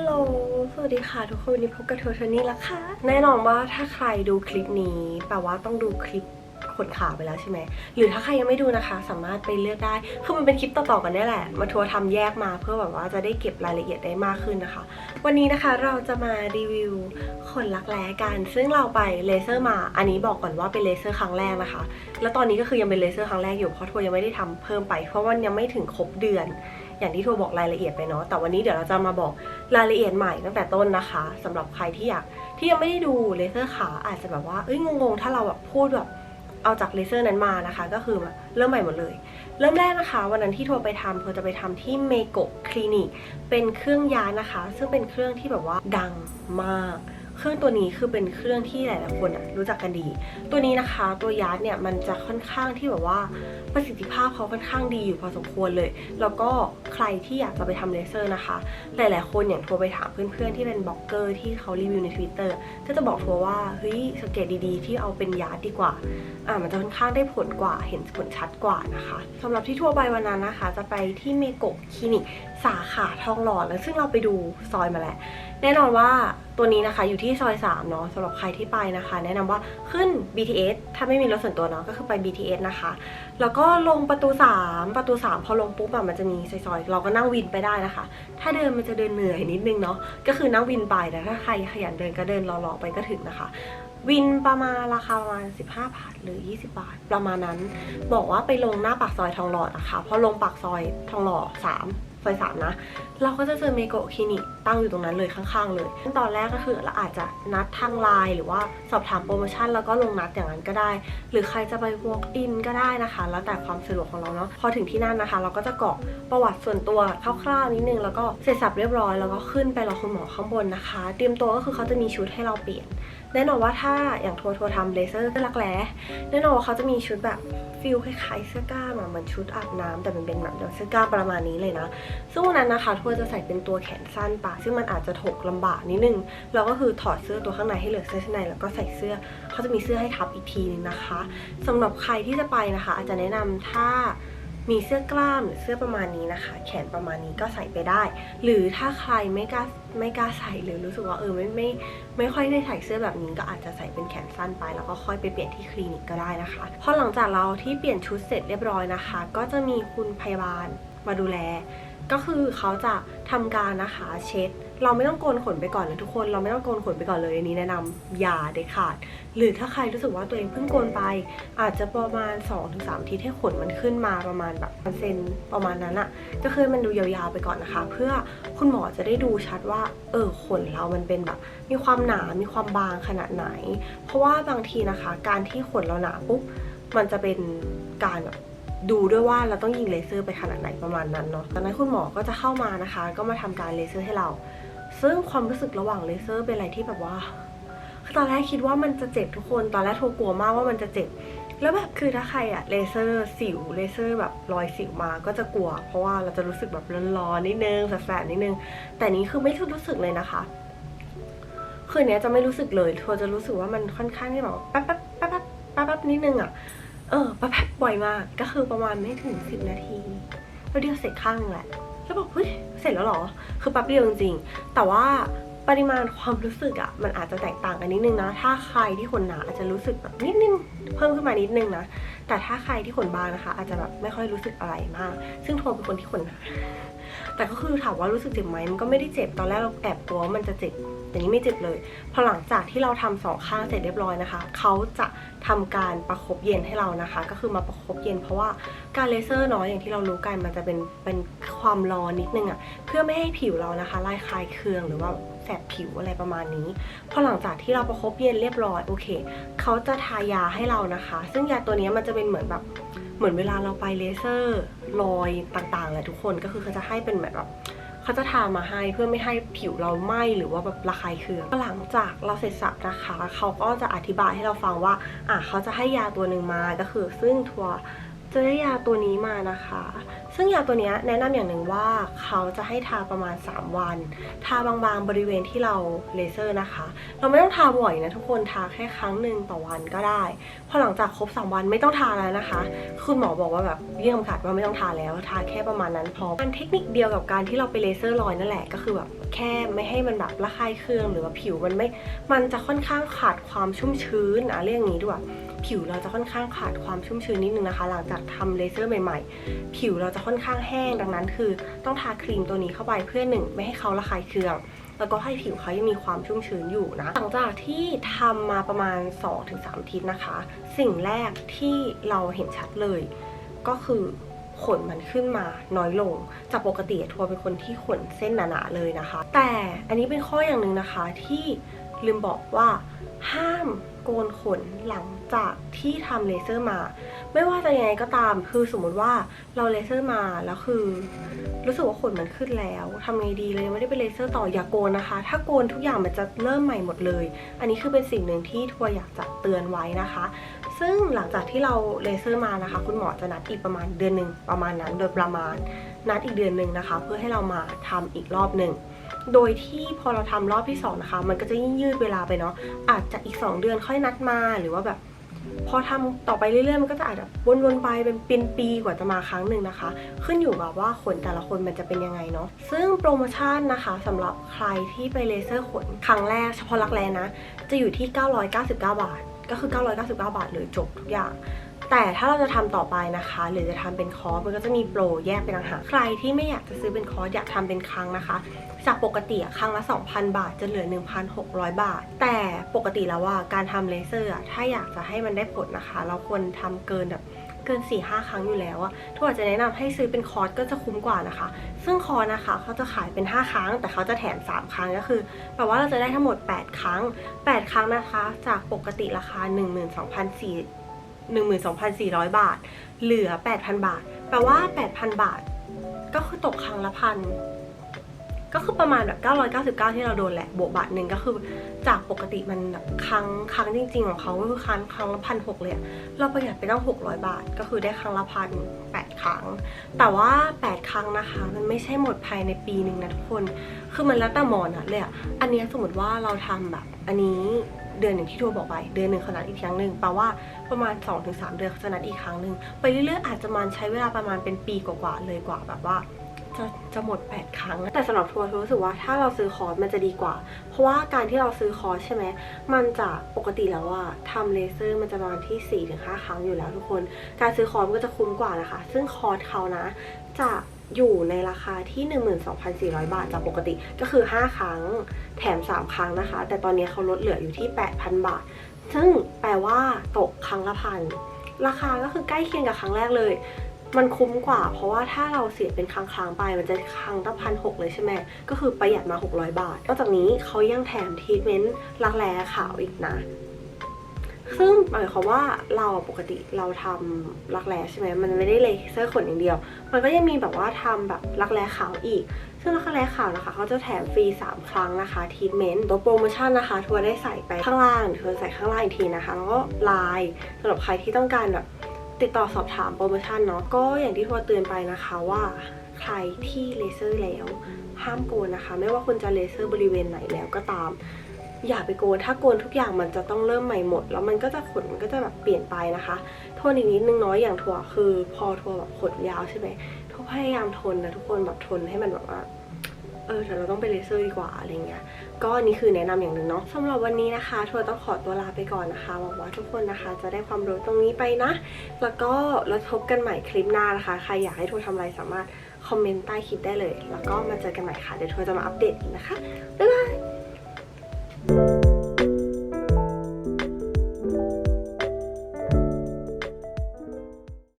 ลโหล สวัสดีค่ะทุกคนวันนี้พบกับโททนี่ละค่ะ แน่นอนว่าถ้าใครดูคลิปนี้ แปลว่าต้องดูคลิปขนขาไปแล้วใช่ไหม หรือถ้าใครยังไม่ดูนะคะ สามารถไปเลือกได้ คือมันเป็นคลิปต่อๆกันนี่แหละ มาทัวร์ทำแยกมาเพื่อแบบว่าจะได้เก็บรายละเอียดได้มากขึ้นนะคะ วันนี้นะคะเราจะมารีวิวขนรักแร้กัน ซึ่งเราไปเลเซอร์มา อันนี้บอกก่อนว่าเป็นเลเซอร์ครั้งแรกนะคะ แล้วตอนนี้ก็คือยังเป็นเลเซอร์ครั้งแรกอยู่ เพราะทัวร์ยังไม่ได้ทำเพิ่มไป เพราะว่ายังไม่ถึงครบเดือน อย่างที่ทัวร์บอกรายละเอียดไปเนาะแต่วันนี้เดี๋ยวเราจะมาบอกรายละเอียดใหม่ตั้งแต่ต้นนะคะสำหรับใครที่อยากที่ยังไม่ได้ดูเลเซอร์ขาอาจจะแบบว่าเอ้ยงงๆ ถ้าเราแบบพูดแบบเอาจากเลเซอร์นั้นมานะคะ ก็คือแบบเริ่มใหม่หมดเลย เริ่มแรกนะคะ วันนั้นที่ทัวร์ไปทำทัวร์จะไปทำที่เมโกคลินิกเป็นเครื่องยานะคะ ซึ่งเป็นเครื่องที่แบบว่าดังมาก เครื่องตัวนี้คือเป็นเครื่องที่หลายๆคนอะรู้จักกันดี ตัวนี้นะคะ ตัวยาร์ดเนี่ยมันจะค่อนข้างที่แบบว่าประสิทธิภาพเขาค่อนข้างดีอยู่พอสมควรเลย แล้วก็ใครที่อยากจะไปทำเลเซอร์นะคะ หลายๆคนอย่างโทรไปถามเพื่อนๆที่เป็นบล็อกเกอร์ที่เขารีวิวใน Twitter ก็จะบอกทัวว่าเฮ้ยสังเกตดีๆ ที่เอาเป็นยาร์ดดีกว่าอ่ามันจะค่อนข้างได้ผลกว่าเห็นผลชัดกว่านะคะสำหรับที่ทั่วไปวันนั้นนะคะ จะไปที่เมโกะคลินิกสาขาทองหล่อแล้วซึ่งเราไปดูซอยมาแล้วแน่นอนว่า ตัวนี้นะคะอยู่ที่ซอย3เนาะสำหรับใครที่ไปนะคะ แนะนำว่าขึ้น BTS ถ้าไม่มีรถส่วนตัวเนาะก็คือไป BTS นะคะ แล้วก็ลงประตู 3 ประตู 3 พอลงปุ๊บอะมันจะมีซอยๆ เราก็นั่งวินไปได้นะคะ ถ้าเดินมันจะเดินเหนื่อยนิดนึงเนาะก็คือนั่งวินไปแต่ถ้าใครขยันเดินก็เดินรอๆไปก็ถึงนะคะวินประมาณราคาประมาณ 15 บาทหรือ 20 บาท ประมาณนั้น บอกว่าไปลงหน้าปากซอยทองหล่อนะคะพอลงปากซอยทองหล่อ3 ซอย3นะ เราก็จะเจอเมโกะคลินิกตั้งอยู่ตรงนั้นเลยข้างๆ เลยขั้นตอนแรกก็คือเราอาจจะนัดทางไลน์หรือว่าสอบถามโปรโมชั่นแล้วก็ลงนัดอย่างนั้นก็ได้ หรือใครจะไป walk in ก็ได้นะคะ แล้วแต่ความสะดวกของเราเนาะพอถึงที่นั่นนะคะ เราก็จะกรอกประวัติส่วนตัวคร่าวๆนิดนึงแล้วก็เสร็จสับเรียบร้อยแล้วก็ขึ้นไปรอคุณหมอข้างบนนะคะ เตรียมตัวก็คือเขาจะมีชุดให้เราเปลี่ยนแน่นอนว่าถ้าอย่างทัวร์ทัวร์ทำเลเซอร์รักแร้แน่นอนว่าเขาจะมีชุดแบบ ฟิลคล้ายๆเสื้อกล้ามอะเหมือนชุดอาบน้ำแต่มันเป็นแบบเสื้อกล้ามประมาณนี้เลยนะ ซึ่งวันนั้นนะคะทัวร์จะใส่เป็นตัวแขนสั้นปะซึ่งมันอาจจะถกลำบากนิดนึงเราก็คือถอดเสื้อตัวข้างในให้เหลือเสื้อชั้นในแล้วก็ใส่เสื้อเขาจะมีเสื้อให้ทับอีกทีนึงนะคะสำหรับใครที่จะไปนะคะ อาจจะแนะนำถ้า มีเสื้อกล้ามหรือเสื้อประมาณนี้นะคะ แขนประมาณนี้ก็ใส่ไปได้ หรือถ้าใครไม่กล้าไม่กล้าใส่หรือรู้สึกว่าเออไม่ไม่ไม่ค่อยได้ใส่เสื้อแบบนี้ก็อาจจะใส่เป็นแขนสั้นไป แล้วก็ค่อยไปเปลี่ยนที่คลินิกก็ได้นะคะพอหลังจากเราที่เปลี่ยนชุดเสร็จเรียบร้อยนะคะ ก็จะมีคุณพยาบาลมาดูแล ก็คือเขาจะทำการนะคะเช็ด เราไม่ต้องโกนขนไปก่อนนะทุกคน เราไม่ต้องโกนขนไปก่อนเลยอันนี้แนะนำอย่าเด็ดขาด หรือถ้าใครรู้สึกว่าตัวเองเพิ่งโกนไป อาจจะประมาณ 2-3อาทิตย์ให้ขนมันขึ้นมาประมาณแบบเซนประมาณนั้นอะก็คือมันดูยาวๆไปก่อนนะคะ เพื่อคุณหมอจะได้ดูชัดว่า เออขนเรามันเป็นแบบ มีความหนา มีความบางขนาดไหน เพราะว่าบางทีนะคะ การที่ขนเราหนาปุ๊บมันจะเป็นการแบบดูด้วยว่าเราต้องยิงเลเซอร์ไปขนาดไหนประมาณนั้นเนาะจากนั้นคุณหมอก็จะเข้ามานะคะ ก็มาทำการเลเซอร์ให้เรา ซึ่งความรู้สึกระหว่างเลเซอร์เป็นอะไรที่แบบว่าตอนแรกคิดว่ามันจะเจ็บทุกคน ตอนแรกโทรกลัวมากว่ามันจะเจ็บ แล้วแบบคือถ้าใครอะเลเซอร์สิวเลเซอร์แบบรอยสิวมาก็จะกลัว เพราะว่าเราจะรู้สึกแบบร้อนๆนิดนึงแสบๆนิดนึง แต่นี้คือไม่รู้สึกเลยนะคะ คืนนี้จะไม่รู้สึกเลยทัวจะรู้สึกว่ามันค่อนข้างที่แบบแป๊บแป๊บแป๊บแป๊บแป๊บแป๊บนิดนึงอะเออแป๊บๆบ่อยมาก ก็คือประมาณไม่ถึง10นาทีแล้วเดียวเสร็จข้างหนึงแหละ แล้วบอกเฮ้ย เสร็จแล้วเหรอ คือแป๊บเดียวจริงๆ แต่ว่าปริมาณความรู้สึกอะมันอาจจะแตกต่างกันนิดนึงนะ ถ้าใครที่ขนหนาอาจจะรู้สึกแบบนิดนึงเพิ่มขึ้นมานิดนึงนะ แต่ถ้าใครที่ขนบางนะคะ อาจจะแบบไม่ค่อยรู้สึกอะไรมาก ซึ่งโทรเป็นคนที่ขนหนา แต่ก็คือถามว่ารู้สึกเจ็บไหมมันก็ไม่ได้เจ็บตอนแรกเราแอบกลัวว่ามันจะเจ็บแต่นี้ไม่เจ็บเลย พอหลังจากที่เราทำสองข้างเสร็จเรียบร้อยนะคะ เขาจะทำการประคบเย็นให้เรานะคะ ก็คือมาประคบเย็นเพราะว่าการเลเซอร์เนาะอย่างที่เรารู้กันมันจะเป็นเป็นความร้อนนิดนึงอะ่ะเพื่อไม่ให้ผิวเรานะคะไล่คลายเคืองหรือว่าแสบผิวอะไรประมาณนี้ พอหลังจากที่เราประคบเย็นเรียบร้อยโอเค เขาจะทายาให้เรานะคะ ซึ่งยาตัวนี้มันจะเป็นเหมือนแบบ เหมือนเวลาเราไปเลเซอร์รอยต่างๆแหละทุกคนก็คือเขาจะให้เป็นแบบแบบเขาจะทามาให้เพื่อไม่ให้ผิวเราไหม้หรือว่าแบบระคายเคืองหลังจากเราเสร็จสับนะคะ เขาก็จะอธิบายให้เราฟังว่าอะเขาจะให้ยาตัวหนึ่งมาก็คือซึ่งทัวจะได้ยาตัวนี้มานะคะ ซึ่งยาตัวนี้แนะนำอย่างหนึ่งว่าเขาจะให้ทาประมาณ 3 วัน ทาบางๆบริเวณที่เราเลเซอร์นะคะ เราไม่ต้องทาบ่อยนะทุกคนทาแค่ครั้งหนึ่งต่อวันก็ได้ พอหลังจากครบ 3 วันไม่ต้องทาแล้วนะคะคุณหมอบอกว่าแบบเยื่นคำขาดว่าไม่ต้องทาแล้วทาแค่ประมาณนั้นพอมันเทคนิคเดียวกับการที่เราไปเลเซอร์รอยนั่นแหละก็คือแบบแค่ไม่ให้มันแบบระคายเคืองหรือว่าผิวมันไม่มันจะค่อนข้างขาดความชุ่มชื้นอะเรียกองนี้ดีกว่า ผิวเราจะค่อนข้างขาดความชุ่มชื้นนิดนึงนะคะ หลังจากทำเลเซอร์ใหม่ๆ ผิวเราจะค่อนข้างแห้งดังนั้น คือต้องทาครีมตัวนี้เข้าไปเพื่อหนึ่งไม่ให้เขาระคายเคืองแล้วก็ให้ผิวเขายังมีความชุ่มชื้นอยู่นะ หลังจากที่ทำมาประมาณ 2-3อาทิตย์นะคะ สิ่งแรกที่เราเห็นชัดเลย ก็คือขนมันขึ้นมาน้อยลง จากปกติทัวเป็นคนที่ขนเส้นหนาๆเลยนะคะ แต่อันนี้เป็นข้ออย่างหนึ่งนะคะที่ลืมบอกว่าห้าม โกนขนหลังจากที่ทำเลเซอร์มา ไม่ว่าจะยังไงก็ตาม คือสมมติว่าเราเลเซอร์มาแล้วคือ รู้สึกว่าขนมันขึ้นแล้วทำไงดีเลยไม่ได้ไปเลเซอร์ต่ออย่าโกนนะคะ ถ้าโกนทุกอย่างมันจะเริ่มใหม่หมดเลย อันนี้คือเป็นสิ่งหนึ่งที่ทัวร์อยากจะเตือนไว้นะคะ ซึ่งหลังจากที่เราเลเซอร์มานะคะ คุณหมอจะนัดอีกประมาณเดือนหนึ่งประมาณนั้นโดยประมาณนัดอีกเดือนหนึ่งนะคะ เพื่อให้เรามาทำอีกรอบหนึ่ง โดยที่พอเราทำรอบที่สองนะคะ มันก็จะยิ่งยืดเวลาไปเนาะ อาจจะอีก 2 เดือนค่อยนัดมา หรือว่าแบบ พอทำต่อไปเรื่อยๆ มันก็จะอาจจะวนๆไปเป็นเป็นปีกว่าจะมาครั้งหนึ่งนะคะ ขึ้นอยู่กับว่าขนแต่ละคนมันจะเป็นยังไงเนาะ ซึ่งโปรโมชั่นนะคะสำหรับใครที่ไปเลเซอร์ขนครั้งแรกเฉพาะรักแร้นะ จะอยู่ที่ 999 บาท ก็คือ 999 บาทเลยจบทุกอย่าง แต่ถ้าเราจะทำต่อไปนะคะ หรือจะทำเป็นคอร์สมันก็จะมีโปรแยกเป็นต่างหากใครที่ไม่อยากจะซื้อเป็นคอร์สอยากทำเป็นครั้งนะคะ จากปกติครั้งละ 2,000 บาทจะเหลือ 1,600 บาท แต่ปกติแล้วว่าการทำเลเซอร์ถ้าอยากจะให้มันได้ผลนะคะ เราควรทำเกินแบบเกิน 4-5 ครั้งอยู่แล้วอะทุกอาจจะแนะนำให้ซื้อเป็นคอร์สก็จะคุ้มกว่านะคะ ซึ่งคอร์สนะคะเขาจะขายเป็น 5 ครั้ง แต่เขาจะแถม 3 ครั้งก็คือแปลว่าเราจะได้ทั้งหมด 8 ครั้ง 8 ครั้งนะคะ จากปกติราคา 12,400 12,400 บาท เหลือ 8,000 บาท แปลว่า 8,000 บาท ก็คือตกครั้งละพัน ก็คือประมาณแบบ 999 ที่เราโดนแหละ บวกบาทหนึ่งก็คือ จากปกติมันแบบครั้งครั้งจริง ๆ ของเขาก็คือครั้งครั้งละพันหกเลยเราประหยัดไปตั้ง 600 บาท ก็คือได้ครั้งละพันแปดครั้ง แต่ว่า 8 ครั้งนะคะ มันไม่ใช่หมดภายในปีหนึ่งนะทุกคน คือมันแล้วแต่หมอนะเลยอะอันนี้สมมติว่าเราทำแบบ อันนี้ เดือนหนึ่งที่ทัวร์บอกไปเดือนหนึ่งเขานัดอีกครั้งหนึ่งแปลว่าประมาณ 2-3 เดือนเขาจะนัดอีกครั้งหนึ่งไปเรื่อยๆอาจจะมันใช้เวลาประมาณเป็นปีกว่าๆเลยกว่าแบบว่าจะจะหมด 8 ครั้ง แต่สำหรับทัวร์ทัวร์รู้สึกว่าถ้าเราซื้อคอร์สมันจะดีกว่า เพราะว่าการที่เราซื้อคอร์สใช่ไหม มันจะปกติแล้วว่าทำเลเซอร์มันจะประมาณที่ 4-5 ครั้งอยู่แล้วทุกคน การซื้อคอร์สมันก็จะคุ้มกว่านะคะ ซึ่งคอร์สเขานะจะ อยู่ในราคาที่ 12,400 บาทจากปกติก็คือ 5 ครั้งแถม 3 ครั้งนะคะ แต่ตอนนี้เขาลดเหลืออยู่ที่ 8,000 บาท ซึ่งแปลว่าตกครั้งละพันราคาก็คือใกล้เคียงกับครั้งแรกเลย มันคุ้มกว่า เพราะว่าถ้าเราเสียเป็นครั้งครั้งๆไป มันจะครั้งละพันหกเลยใช่ไหมก็คือประหยัดมา 600 บาทนอกจากนี้เขายังแถมทรีทเมนต์รักแร้ขาวอีกนะ ซึ่งหมายความว่าเราปกติเราทำรักแร้ใช่ไหมมันไม่ได้เลเซอร์ขนอย่างเดียว มันก็ยังมีแบบว่าทำแบบรักแร้ขาวอีก ซึ่งรักแร้ขาวนะคะเขาจะแถมฟรี 3 ครั้งนะคะทีทเมนต์ตัวโปรโมชั่นนะคะ ทัวร์ได้ใส่ไปข้างล่างทัวร์ใส่ข้างล่างอีกทีนะคะแล้วก็ไลน์สำหรับใครที่ต้องการแบบติดต่อสอบถามโปรโมชั่นเนาะก็อย่างที่ทัวร์เตือนไปนะคะว่าใครที่เลเซอร์แล้วห้ามโกนนะคะ ไม่ว่าคุณจะเลเซอร์บริเวณไหนแล้วก็ตาม อย่าไปโกน ถ้าโกนทุกอย่างมันจะต้องเริ่มใหม่หมด แล้วมันก็จะขนมันก็จะแบบเปลี่ยนไปนะคะ โทนอีกนิดนึงน้อยอย่างทัวคือพอทัวแบบขนยาวใช่ไหมทัวพยายามทนนะทุกคนแบบทนให้มันแบบว่าเออแต่เราต้องไปเลเซอร์ดีกว่าอะไรเงี้ย ก็อันนี้คือแนะนำอย่างหนึ่งเนาะสำหรับวันนี้นะคะ ทัวร์ต้องขอตัวลาไปก่อนนะคะ หวังว่าทุกคนนะคะ จะได้ความรู้ตรงนี้ไปนะ แล้วก็แล้วพบกันใหม่คลิปหน้านะคะ ใครอยากให้ทัวร์ทำอะไรสามารถคอมเมนต์ใต้คลิปได้เลย แล้วก็มาเจอกันใหม่ค่ะ เดี๋ยวทัวร์จะมาอัปเดตนะคะ บ๊ายบาย